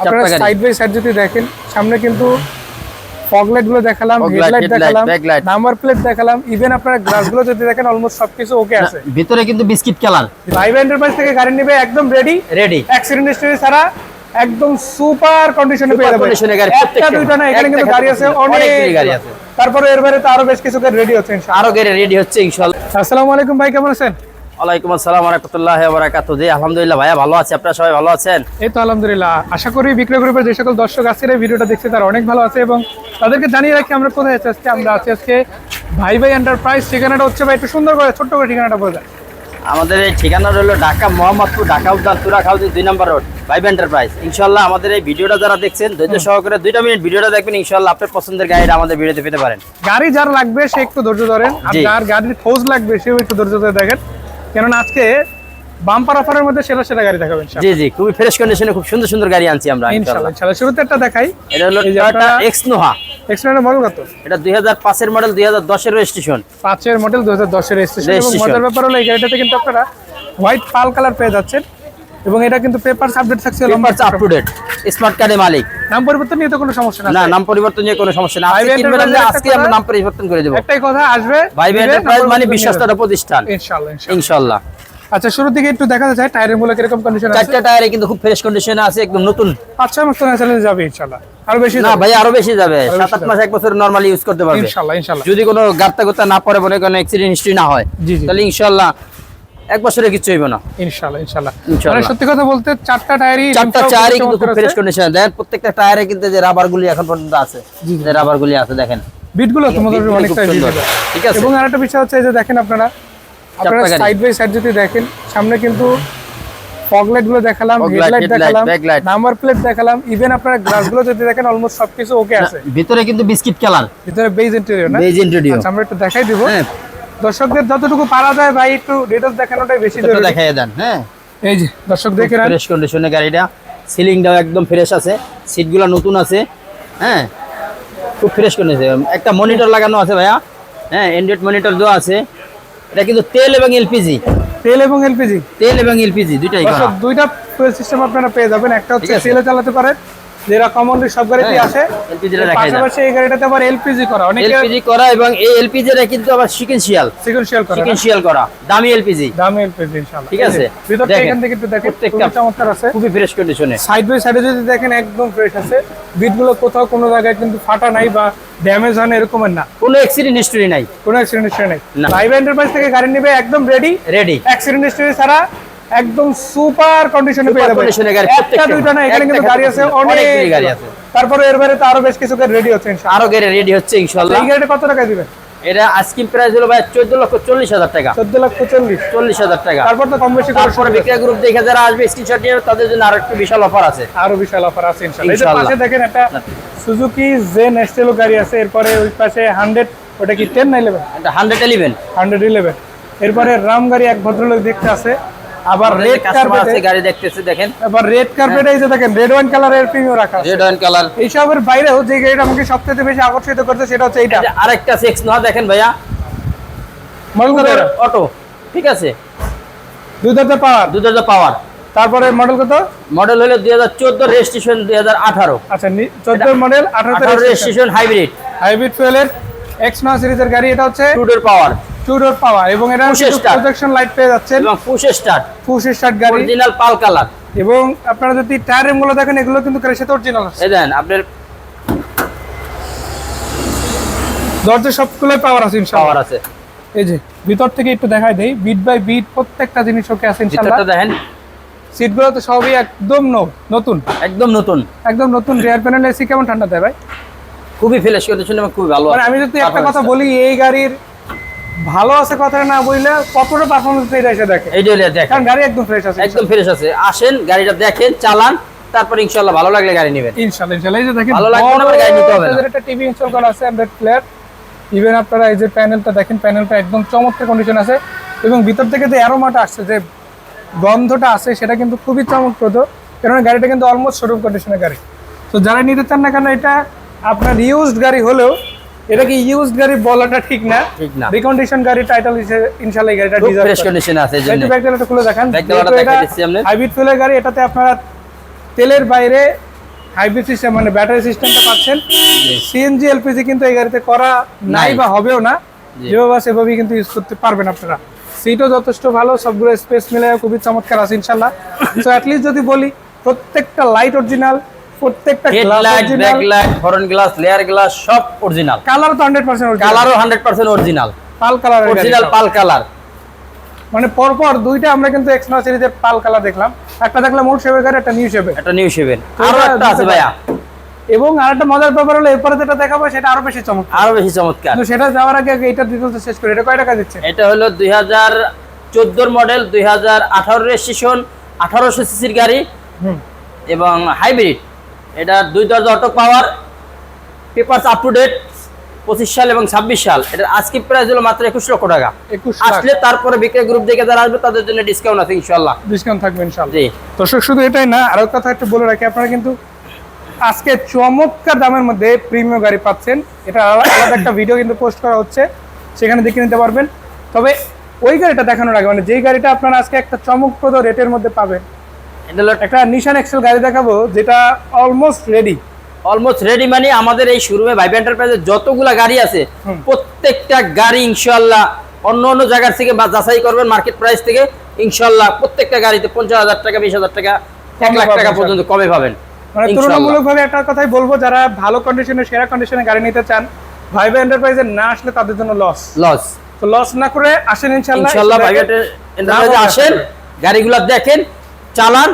আপনারা। Side by side যদি দেখেন সামনে কিন্তু ফগলাইটগুলো দেখালাম হেডলাইট দেখালাম নাম্বার প্লেট দেখালাম ইভেন আপনারা গ্লাসগুলো যদি দেখেন অলমোস্ট সবকিছু ওকে আছে। ভিতরে কিন্তু বিস্কিট কালার ভাইভ এন্টারপ্রাইজ থেকে গাড়ি নেবে একদম রেডি রেডি অ্যাক্সিডেন্ট হিস্টরি ছাড়া একদম সুপার কন্ডিশনে পেয়ে গাড়ি, একটা না এখানে কিন্তু গাড়ি আছে অনেক গাড়ি আছে। তারপরে এর বাইরে তো আরও বেশ কিছু গাড়ি রেডি হচ্ছে ইনশাআল্লাহ। আরও গাড়ি রেডি হচ্ছে ইনশাআল্লাহ। আসসালামু আলাইকুম ভাই কেমন আছেন? ওয়ালাইকুম আসসালাম রাহমাতুল্লাহি জি আলহামদুলিল্লাহ ভাইয়া ভালো আছি। আপনারা সবাই ভালো আছেন? এই তো আলহামদুলিল্লাহ। আশা করি বিক্রয় গ্রুপের যে সকল দর্শক আজকের এই ভিডিওটা দেখছে তারা অনেক ভালো আছে এবং তাদেরকে জানিয়ে রাখি আমরা কোথায় আছি আজকে? আমরা আছি আজকে ভাই ভাই এন্টারপ্রাইজ ঠিকানাটা হচ্ছে ভাই একটু সুন্দর করে ছোট্ট করে ঠিকানাটা বলে আমাদের এই ঠিকানা রইল ঢাকা মোহাম্মদপুর ঢাকা উদ্যান দুই নম্বর রোড ভাইব এন্টারপ্রাইজ ইনশাল্লাহ আমাদের এই ভিডিওটা যারা দেখছেন ধৈর্য সহকারে দুইটা মিনিট ভিডিওটা দেখবেন ইনশাল্লাহ আপনার পছন্দের গাড়িটা আমাদের ভিডিওতে পেতে পারেন। গাড়ি যার লাগবে সে একটু ধৈর্য ধরেন। আর যার গাড়ির খোঁজ লাগবে সেও একটু ধৈর্য ধরে দেখেন। কেননা আজকে বাম্পার অফারের মধ্যে সেরা সেরা গাড়ি দেখাবেন জি জি খুবই ফ্রেশ কন্ডিশনে খুব সুন্দর সুন্দর গাড়ি আনছি আমরা ইনশাআল্লাহ ইনশাআল্লাহ শুরুতে একটা দেখাই। এটা হলো Toyota X Noah X Noah model কত? এটা দুই হাজার পাঁচের মডেল দুই হাজার দশের রেজিস্ট্রেশন পাঁচের মডেল দু হাজার দশের রেজিস্ট্রেশন এবং। মজার ব্যাপার হলো এই গাড়িটাতে কিন্তু আপনারা হোয়াইট পাল কালার পেয়ে যাচ্ছেন। এবং এটা কিন্তু পেপার আপডেট থাকছে লম্বা আপ টু ডেট স্মার্ট কার্ডের মালিক। নাম পরিবর্তন নিয়ে তো কোনো সমস্যা না। না নাম পরিবর্তন নিয়ে কোনো সমস্যা না। আপনি কিনবেন আমরা আজকে আমরা নাম পরিবর্তন করে দেবো। একটাই কথা আসবে ভাইব দিবে, এন্টারপ্রাইজ মানে পরিবর্তন বিশ্বস্ত নিয়ে একটা প্রতিষ্ঠান। ইনশাআল্লাহ ইনশাআল্লাহ। আচ্ছা শুরুর দিকে একটু দেখা যায় টায়ারেরগুলো কীরকম কন্ডিশন আছে? চারটা টায়ারে কিন্তু খুব ফ্রেশ কন্ডিশনে আছে একদম নতুন। পাঁচ ছয় মাস তো ন্যাচারালি যাবে ইনশাআল্লাহ। আরও বেশি না ভাই আরও বেশি যাবে। সাত আট মাস এক বছর নরমালি ইউজ করতে পারবে। ইনশাআল্লাহ ইনশাআল্লাহ। যদি কোনো গাত্তা গোত্তা না পড়ে বলে কোনো অ্যাক্সিডেন্ট হিস্ট্রি না হয়। তাহলে ইনশাল্লাহ এক বছরে কিছু হইব না। ইনশাআল্লাহ ইনশাআল্লাহ। ইনশাআল্লাহ। মানে সত্যি কথা বলতে চারটা টায়ারই চারটা কিন্তু খুব ফ্রেশ কন্ডিশনে দেখেন প্রত্যেকটা টায়ারে কিন্তু যে রাবার গুলি এখন পর্যন্ত আছে। যে রাবার গুলি আছে দেখেন। তোমাদের অনেকটা। ঠিক আছে। এবং আরেকটা বিষয় হচ্ছে যে দেখেন আপনারা আপনারা সাইড বাই সাইড যদি দেখেন সামনে কিন্তু ফগলাইটগুলো দেখালাম হেডলাইট দেখালাম নাম্বার প্লেট দেখালাম ইভেন আপনারা গ্লাসগুলো যদি দেখেন অলমোস্ট সবকিছু ওকে আছে। ভিতরে কিন্তু বিস্কিট কালার ভিতরে বেজ ইন্টেরিয়র না? বেজ ইন্টেরিয়র আচ্ছা আমরা একটু দেখাই দিব। হ্যাঁ। দর্শকদের যতটুকু পারা যায় ভাই একটু ডিটেলস দেখানোটাই বেশি জরুরি। দেখাই দেন হ্যাঁ? এই যে দর্শক দেখে নেন। ফ্রেশ কন্ডিশনে গাড়িটা সিলিংটাও একদম ফ্রেশ আছে সিটগুলো নতুন আছে হ্যাঁ? খুব ফ্রেশ কন্ডিশন একটা মনিটর লাগানো আছে ভাইয়া হ্যাঁ অ্যান্ড্রয়েড মনিটর দেওয়া আছে। এটা কিন্তু তেল এবং এলপিজি তেল এবং এলপিজি তেল এবং এলপিজি দুইটাই দুইটা সিস্টেম আপনারা পেয়ে যাবেন। একটা হচ্ছে তেলে চালাতে পারেন যেটা কমনলি সব গাড়িতেই হ্যাঁ, আসে LPG টা এর দেখাই যাক। পাশাপাশি এই গাড়িটাতে আবার এলপিজি করা। অনেকে এলপিজি করা এবং এই এলপিজিটা কিন্তু আবার সিকেন্সিয়াল সিকুয়েন্সিয়াল করা। না? করা। দামি এলপিজি দামে এলপিজি ইনশাআল্লাহ। ঠিক আছে। ভিতরটা এখান থেকে একটু দেখেন প্রত্যেকটা- চমৎকার আছে। খুবই ফ্রেশ কন্ডিশনে সাইড বাই সাইডে যদি দেখেন একদম ফ্রেশ আছে। বিটগুলো কোথাও কোনো জায়গায় কিন্তু ফাটা নাই বা ড্যামেজ হয় না এরকমের না। কোনো অ্যাক্সিডেন্ট হিস্টরি নাই। কোনো অ্যাক্সিডেন্ট হিস্ট্রি নেই। লাইভ এন্টারপ্রাইজ থেকে গাড়ি নেবে একদম রেডি রেডি অ্যাক্সিডেন্ট হিস্ট্রি ছাড়া একদম সুপার কন্ডিশনে পেয়ে যাবে condition এ গাড়ি, একটা দুইটা না এখানে কিন্তু গাড়ি আছে অনেক গাড়ি আছে। তারপরে এর বাইরে তো আরও বেশ কিছু গাড়ি রেডি হচ্ছে ইনশাআল্লাহ। আরও গাড়ি রেডি হচ্ছে ইনশাল্লাহ এই গাড়িটা কত টাকা দিবেন? এটা আজকিম প্রাইস হলো ভাই চোদ্দ লক্ষ চল্লিশ হাজার টাকা। চোদ্দ লক্ষ চল্লিশ। চল্লিশ হাজার টাকা। তারপর তো কম বেশি করে তারপরে বিক্রয় গ্রুপ দেখে যারা আসবে স্ক্রিনশট নিয়ে তাদের জন্য আরও একটু বিশাল অফার আছে। আরও বিশাল অফার আছে ইনশাআল্লাহ। এই যে পাশে দেখেন একটা সুজুকি জেন এক্সটেলো গাড়ি আছে এরপরে ওই পাশে হান্ড্রেড ওটা কি টেন না ইলেভেন এটা হান্ড্রেড এলিভেন হান্ড্রেড ইলেভেন এরপরে রাম গাড়ি এক ভদ্রলোক দেখতে আছে আবার রেড কাস্টমার আছে গাড়ি দেখতেছে দেখেন। আবার রেড কার্পেটে এই যে দেখেন রেড ওয়াইন কালারের প্রিমিয়াম রাখা রেড ওয়াইন কালার এইসবের বাইরেও যে গাড়িটা আমাকে সবচেয়ে বেশি আকর্ষিত সেটা হচ্ছে এইটা। আরেকটা সিক্স নয় দেখেন ভাইয়া। অটো ঠিক আছে? দুই পাওয়ার। দুই হাজার পাওয়ার। তারপরে মডেল কত? মডেল হলো দুই হাজার চোদ্দ রেজিস্ট্রেশন দুই হাজার আঠারো। আচ্ছা চোদ্দ মডেল আঠারো রেজিস্ট্রেশন হাইব্রিড হাইব্রিড ফুয়েলের এক্স নয় সিরিজের গাড়ি এটা হচ্ছে two door power two door power এবং এটা প্রজেকশন লাইট পেয়ে যাচ্ছেন। এবং পুশ স্টার্ট স্টার্ট গাড়ি। অরিজিনাল পাল কালার এবং আপনারা যদি টায়ার দেখেন এগুলো কিন্তু অরিজিনাল আছে। এই দেন আপনার দরজা সবগুলো পাওয়ার আছে ইনশাআল্লাহ পাওয়ার আছে। এই যে ভিতর থেকে একটু দেখাই দেই। বিট বাই বিট প্রত্যেকটা জিনিস ওকে আছে ইনশাআল্লাহ দেখেন। সিটগুলো তো সবই একদম নতুন একদম নতুন। একদম নতুন রিয়ার প্যানেল এসি কেমন ঠান্ডা দেয় ভাই? খুবই ফ্রেশ কন্ডিশন এবং খুবই ভালো মানে আমি যদি একটা কথা বলি এই গাড়ির ভালো আছে কথা না বললে কতটা পারফরমেন্স এটা এসে দেখে। এই যে দেখেন। কারণ গাড়ি একদম ফ্রেশ আছে একদম ফ্রেশ আছে। আসেন গাড়িটা দেখেন চালান তারপর ইনশাল্লাহ ভালো লাগলে গাড়ি নেবেন। ইনশাআল্লাহ ইনশাআল্লাহ এই যে দেখেন ভালো লাগবে না, গাড়ি নিতে হবে না। একটা টিভি ইনস্টল করা আছে অ্যান্ড্রয়েড প্লেয়ার ইভেন আপনারা এই যে প্যানেলটা দেখেন প্যানেলটা একদম চমৎকার কন্ডিশন আছে। এবং ভিতর থেকে যে অ্যারোমাটা আসছে যে গন্ধটা আছে সেটা কিন্তু খুবই চমকপ্রদ। কেননা গাড়িটা কিন্তু অলমোস্ট শোরুম কন্ডিশনের গাড়ি। তো যারা নিতে চান না কেন এটা আপনার ইউজড গাড়ি হলেও এটাকে ইউজড গাড়ি বলাটা ঠিক না? ঠিক না। রিকন্ডিশন গাড়ি টাইটেল ইনশাআল্লাহ গাড়িটা ডিজার্ভ ফ্রেশ কন্ডিশন আছে এই জন্য। ব্যাক একটু খুলে দেখান। Back ডালাটা দেখাই দিচ্ছি। হাইব্রিড ফুয়েলের গাড়ি এটাতে আপনারা তেলের বাইরে হাইব্রিড সিস্টেম মানে ব্যাটারি সিস্টেমটা পাচ্ছেন। সিএনজি এলপিজি কিন্তু এই গাড়িতে করা নাই। বা হবেও না। যেভাবে সেভাবেই কিন্তু ইউজ করতে পারবেন আপনারা। সিটও যথেষ্ট ভালো সবগুলো স্পেস মিলে খুবই চমৎকার আছে ইনশাল্লাহ তো অ্যাটলিস্ট যদি বলি প্রত্যেকটা লাইট অরিজিনাল প্রত্যেকটা glass headlight backlight horn glass layer glass সব অরিজিনাল কালার তো হান্ড্রেড পার্সেন্ট অরিজিনাল কালারও hundred percent original pearl colour original pearl colour মানে পরপর দুইটা আমরা কিন্তু এক্সট্রা সিরিজে পাল কালার দেখলাম। একটা দেখলাম ওল্ড শেপের গাড়ি একটা নিউ শেপের একটা নিউ তো আরও একটা আছে ভাইয়া। এবং আরেকটা মজার ব্যাপার হলো এরপরে যেটা দেখাবো সেটা আরও বেশি চমৎকার। আরও বেশি চমৎকার। কিন্তু সেটা যাওয়ার আগে এটা ডিটেলস শেষ করি। এটা কয় টাকা দিচ্ছে? এটা হলো দুই হাজার চোদ্দোর মডেল দুই হাজার আঠারো রেজিস্ট্রেশন আঠারোশো সিসির গাড়ি হুম। এবং হাইব্রিড এটা দুই দরজা auto power papers up to date পঁচিশ সাল এবং ছাব্বিশ সাল। এটার আজকে প্রাইস হলো মাত্র একুশ লক্ষ টাকা। আসলে তারপরে বিক্রয় গ্রুপ দেখে যারা আসবে তাদের জন্য ডিসকাউন্ট আছে ইনশাল্লাহ ডিসকাউন্ট থাকবে ইনশাল্লাহ জি। দর্শক শুধু এটাই না আরও কথা একটু বলে রাখি আপনারা কিন্তু আজকে চমৎকার দামের মধ্যে প্রিমিয়াম গাড়ি পাচ্ছেন। এটা আলাদা একটা ভিডিও কিন্তু পোস্ট করা হচ্ছে সেখানে দেখে নিতে পারবেন। তবে ওই গাড়িটা দেখানোর আগে মানে যেই গাড়িটা আপনারা আজকে একটা চমকপ্রদ রেটের মধ্যে পাবেন একটা নিশান এক্সেল গাড়ি দেখাবো যেটা অলমোস্ট রেডি অলমোস্ট রেডি মানে আমাদের এই শোরুমে ভাইব এন্টারপ্রাইজে যতগুলা গাড়ি আছে প্রত্যেকটা গাড়ি ইনশাল্লাহ অন্য অন্য জায়গার থেকে বা যাচাই করবেন মার্কেট প্রাইস থেকে ইনশাল্লাহ প্রত্যেকটা গাড়িতে পঞ্চাশ হাজার টাকা বিশ হাজার টাকা এক লাখ টাকা পর্যন্ত কমে পাবেন মানে তুলনামূলকভাবে একটা কথাই বলব যারা ভালো কন্ডিশনে সেরা কন্ডিশনে গাড়ি নিতে চান ভাইবা এন্টারপ্রাইজে না আসলে তাদের জন্য লস লস তো লস না করে আসেন ইনশাল্লাহ ইনশাল্লাহ ভাইব এন্টারপ্রাইজে আসেন। গাড়িগুলো দেখেন চালান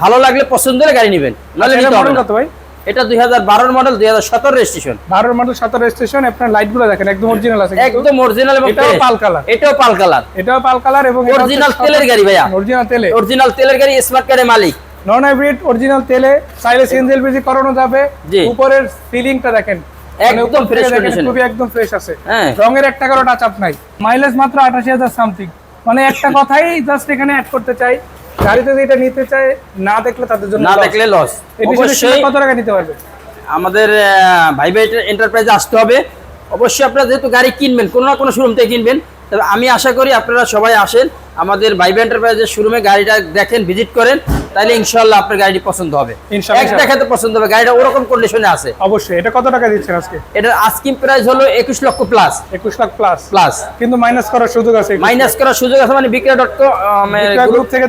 ভালো লাগলে পছন্দ হলে গাড়ি নেবেন নাহলে আচ্ছা, নিতে হবে। কত ভাই? এটা দুই হাজার বারোর মডেল দুই হাজার সতেরো রেজিস্ট্রেশন বারোর মডেল সতেরো স্টেশন আপনার লাইটগুলো দেখেন একদম অরিজিনাল আছে একদম অরিজিনাল এবং এটাও পাল কালার এটাও পাল কালার এটাও পাল কালার এবং Original তেলের গাড়ি ভাইয়া। অরিজিনাল তেলে। অরিজিনাল তেলের গাড়ি স্মার্ট কার্ডের মালিক। নন হাইব্রিড অরিজিনাল তেলে চাইলে সিএনজি এলপিজি করানো যাবে। উপরের ফিলিংটা দেখেন। মানে একদম fresh দেখেন, খুবই একদম ফ্রেশ আছে। হ্যাঁ। রঙের একটা কারও টাচ আপ নাই। মাইলেজ মাত্র আঠাশি হাজার সামথিং মানে একটা কথাই জাস্ট এখানে অ্যাড করতে চাই। গাড়িতে যেটা নিতে চায় না দেখলে তাদের জন্য না দেখলে লস অবশ্যই কত টাকা নিতে পারবে? আমাদের ভাই ভাই এন্টারপ্রাইজে আসতে হবে। অবশ্যই আপনারা যেহেতু গাড়ি কিনবেন কোনো না কোনো শোরুম থেকে কিনবেন তবে আমি আশা করি আপনারা সবাই আসেন। আমাদের ভাই ভাই এন্টারপ্রাইজের শোরুমে গাড়িটা দেখেন ভিজিট করেন তাহলে ইনশাল্লাহ আপনার গাড়িটি পছন্দ হবে। এক দেখাতে পছন্দ হবে গাড়িটা ওরকম কন্ডিশনে আছে। অবশ্যই এটা কত টাকা দিচ্ছেন আজকে? এটার আস্কিং প্রাইস হলো একুশ লক্ষ প্লাস একুশ লাখ প্লাস প্লাস কিন্তু মাইনাস করার সুযোগ আছে মাইনাস করার সুযোগ আছে মানে বিক্রয় ডট বিক্রয় group থেকে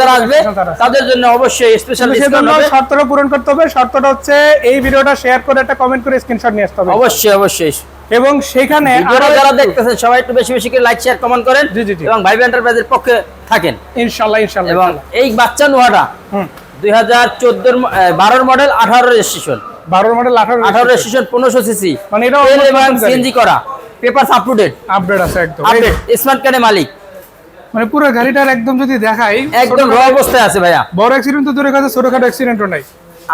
যারা আসবে। তাদের জন্য অবশ্যই স্পেশাল ডিসকাউন্ট হবে। শর্তটা পূরণ করতে হবে শর্তটা হচ্ছে এই ভিডিওটা শেয়ার করে একটা কমেন্ট করে স্ক্রিনশট নিয়ে আসতে হবে। অবশ্যই অবশ্যই। এবং সেখানে যারা দেখতেছেন সবাই একটু বেশি বেশি করে লাইক শেয়ার কমেন্ট করেন জি, জি, জি। এবং ভাইব এন্টারপ্রাইজের পক্ষে থাকেন। ইনশাল্লাহ ইনশাল্লাহ এবং এই বাচ্চা নোয়াটা হুম। দুই হাজার চোদ্দোর বারোর মডেল আঠারো রেজিস্ট্রেশন বারোর মডেল আঠারো আঠারো রেজিস্ট্রেশন পনেরোশো সিসি মানে এটা এবং সিএনজি করা papers up to date update আছে একদম। আপডেট স্মার্ট কার্ডের মালিক। মানে পুরো গাড়িটার একদম যদি দেখাই একদম র অবস্থায় আছে ভাইয়া। বড় অ্যাক্সিডেন্ট তো দূরে কথা ছোটখাটো অ্যাক্সিডেন্টও নাই।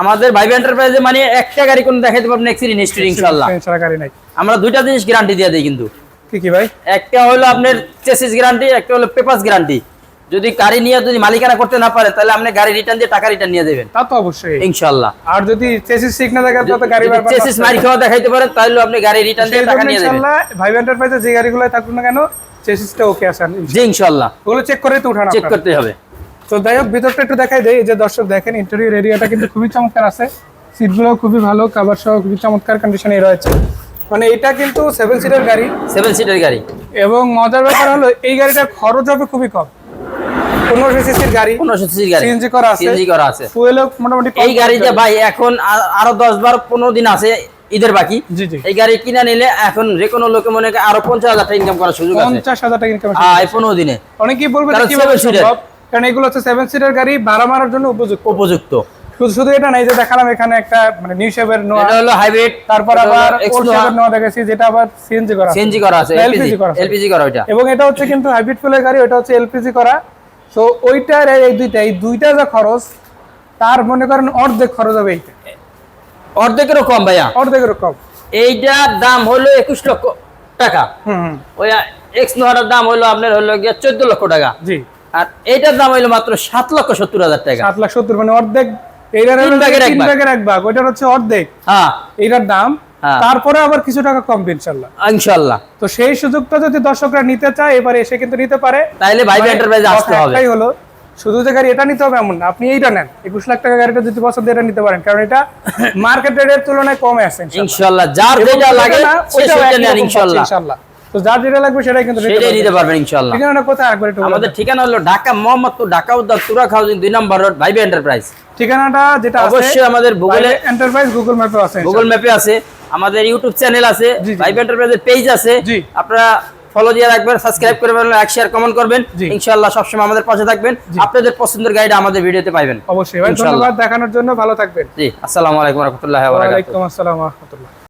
আমাদের ভাইব এন্টারপ্রাইজে মানে একটা গাড়ি কোনো দেখাইতে পারবেন অ্যাক্সিডেন্ট হিস্ট্রি ইনশাল্লাহ। ছাড়া গাড়ি নাই। আমরা দুইটা জিনিস গ্যারান্টি দিয়ে দিই কিন্তু। কি কি ভাই? একটা হলো আপনার চেসিস গ্যারান্টি একটা হলো পেপারস গ্যারান্টি যদি গাড়ি নিয়ে যদি মালিকানা করতে না পারে তাহলে আপনি গাড়ি রিটার্ন দিয়ে টাকা রিটার্ন নিয়ে দেবেন। তা তো অবশ্যই। ইনশাল্লাহ। আর যদি চেসিস ঠিক না থাকে তো গাড়ি বারবার চেসিস মারি খাওয়া দেখাইতে পারেন তাহলে আপনি গাড়ি রিটার্ন দিয়ে টাকা নিয়ে দেবেন ইনশাল্লাহ ভাই এন্টারপ্রাইজে যে গাড়িগুলো থাকুক না কেন চেসিসটা ওকে আছে জি ইনশাল্লাহ। ওগুলো চেক করে তো উঠান চেক করতে হবে। তো যাই হোক ভিতরটা একটু দেখাই দেয় এই যে দর্শক দেখেন ইন্টেরিয়র এরিয়াটা কিন্তু খুবই চমৎকার আছে। সিটগুলো খুবই ভালো কাভার সহ খুবই চমৎকার কন্ডিশনে রয়েছে। মানে এটা কিন্তু সেভেন সিটার গাড়ি। সেভেন সিটার গাড়ি। এবং মজার ব্যাপার হলো এই গাড়িটার খরচ হবে খুবই কম। পনেরোশো সিসির গাড়ি। পনেরোশো সিসির গাড়ি। সিএনজি করা আছে। সিএনজি করা আছে। ফুয়েলও মোটামুটি এই গাড়িতে ভাই এখন আরও দশ বার পনেরো দিন আছে ঈদের বাকি। এই গাড়ি কিনা নিলে এখন যে কোনো লোকে মনে করে আরও পঞ্চাশ হাজার টাকা ইনকাম করার সুযোগ আছে। পঞ্চাশ হাজার টাকা ইনকাম এই পনেরো দিনে। অনেকেই বলবে কারণ এগুলো হচ্ছে সেভেন সিটার গাড়ি ভাড়া মারার জন্য উপযুক্ত। উপযুক্ত। শুধু শুধু এটা নাই যে দেখালাম এখানে একটা মানে নিউ শেপের নোয়া এটা হলো হাইব্রিড তারপর আবার ওল্ড শেপের নোয়া দেখেছি যেটা আবার সিএনজি করা সিএনজি করা আছে এলপিজি করা এলপিজি করা ওইটা। এবং এটা হচ্ছে কিন্তু হাইব্রিড ফুলের গাড়ি ওটা হচ্ছে এলপিজি করা। তো ওইটার এই দুইটা এই দুইটা যা খরচ তার মনে করেন অর্ধেক খরচ হবে এইটা। অর্ধেকেরও কম ভাইয়া। অর্ধেকের কম। এইটার দাম হলো একুশ লক্ষ টাকা। ওই এক্স নোহাটার দাম হলো আপনার হলো গিয়ে চোদ্দ লক্ষ টাকা। জি। আর এইটার দাম হইল মাত্র সাত লক্ষ সত্তর হাজার টাকা। সাত লাখ সত্তর মানে অর্ধেক এইটার তিন ভাগের এক ভাগ। ভাগের এক ভাগ ওইটার হচ্ছে অর্ধেক। হ্যাঁ। এইটার দাম। হ্যাঁ। তারপরে আবার কিছু টাকা কমবে ইনশাল্লাহ। ইনশাল্লাহ। তো সেই সুযোগটা যদি দর্শকরা নিতে চায় এবারে এসে কিন্তু নিতে পারে। ভাইবে মানে এন্টারপ্রাইজে আসতে হবে। একটাই হলো। শুধু যে গাড়ি এটা নিতে হবে এমন না। আপনি এইটা নেন। একুশ লাখ টাকা গাড়িটা যদি পছন্দ এটা নিতে পারেন। কারণ এটা মার্কেট রেটের তুলনায় কমে আছে ইনশাল্লাহ। যার যেটা লাগে না, ইনশাল্লাহ। তো যার যেটা লাগবে সেটাই কিন্তু সেটাই পারবেন। নিতে পারবেন ইনশাল্লাহ ঠিকানাটা কোথায় একবার একটু আমাদের ঠিকানা হলো ঢাকা মোহাম্মদপুর ঢাকা হাউজিং দুই নম্বর রোড ভাইবে এন্টারপ্রাইজ। ঠিকানাটা যেটা আছে অবশ্যই আমাদের গুগলে এন্টারপ্রাইজ গুগল ম্যাপে আছে গুগল ম্যাপে আছে। আমাদের ইউটিউব চ্যানেল আছে। ভাইবে এন্টারপ্রাইজের পেজ আছে। আপনারা ফলো দিয়ে রাখবেন সাবস্ক্রাইব করবেন লাইক শেয়ার কমেন্ট করবেন। ইনশাআল্লাহ সবসময় আমাদের পাশে থাকবেন। আপনাদের পছন্দের গাইড আমাদের ভিডিওতে পাইবেন। অবশ্যই ধন্যবাদ দেখানোর জন্য ভালো থাকবেন। জি আসসালামু আলাইকুম রহমতুল্লাহ ওয়ালাইকুম আসসালাম রহমতুল্লাহ।